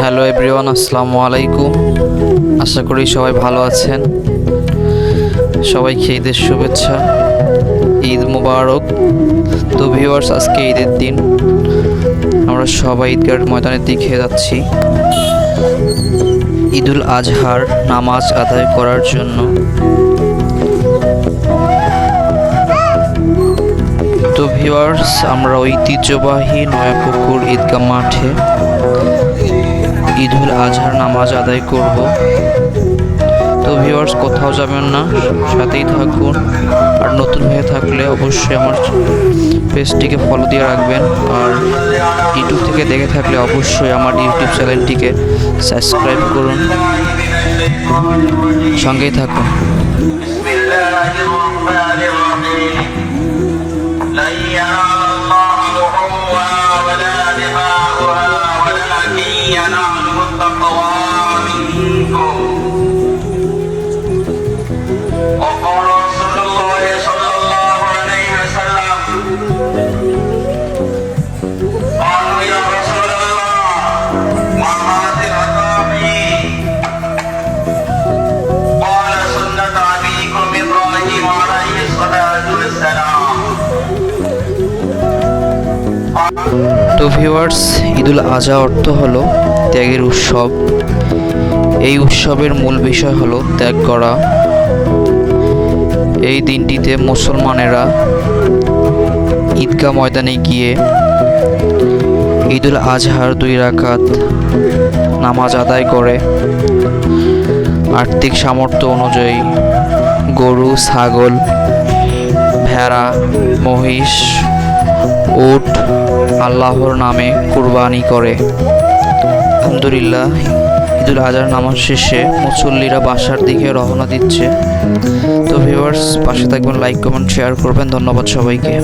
Hello everyone আসসালামু আলাইকুম আশা করি সবাই ভালো আছেন। সবাইকে ঈদের শুভেচ্ছা, ঈদ মুবারক। তো ভিউয়ার্স আজকে ঈদের দিন। আমরা সবাই ঈদগাহ ময়দানের দিকে যাচ্ছি। ঈদুল আজহার নামাজ আদায় করার জন্য। তো ভিউয়ার্স আমরা ঐতিহ্যবাহী নয়াপুকুর ঈদগাহ মাঠে ঈদুল আজহার নামাজ আদায় করব। তো ভিউয়ার্স কোথাও যাবেন না, সাথেই থাকুন। আর নতুন হয়ে থাকলে অবশ্যই আমার পেজটিকে ফলো দিয়ে রাখবেন। আর ইউটিউব থেকে দেখে থাকলে অবশ্যই আমার ইউটিউব চ্যানেলটিকে সাবস্ক্রাইব করুন। সঙ্গেই থাকুন। তো ভিউয়ার্স ঈদুল আজহা অর্থ হলো ত্যাগের উৎসব। এই উৎসবের মূল বিষয় হলো ত্যাগ করা। এই দিনটিতে মুসলমানেরা ঈদগাহ ময়দানে গিয়ে ঈদুল আজহার দুই রাকাত নামাজ আদায় করে। আর্থিক সামর্থ্য অনুযায়ী গরু, ছাগল, ভেড়া, মহিষ, উট আল্লাহর নামে কুরবানি করে। আলহামদুলিল্লাহ, ঈদুল আজহার নামাজ শেষে মুসল্লিরা বাসার দিকে রওনা দিচ্ছে। তো ভিউয়ার্স পাশে থাকবেন লাইক কমেন্ট শেয়ার করবেন। ধন্যবাদ সবাইকে।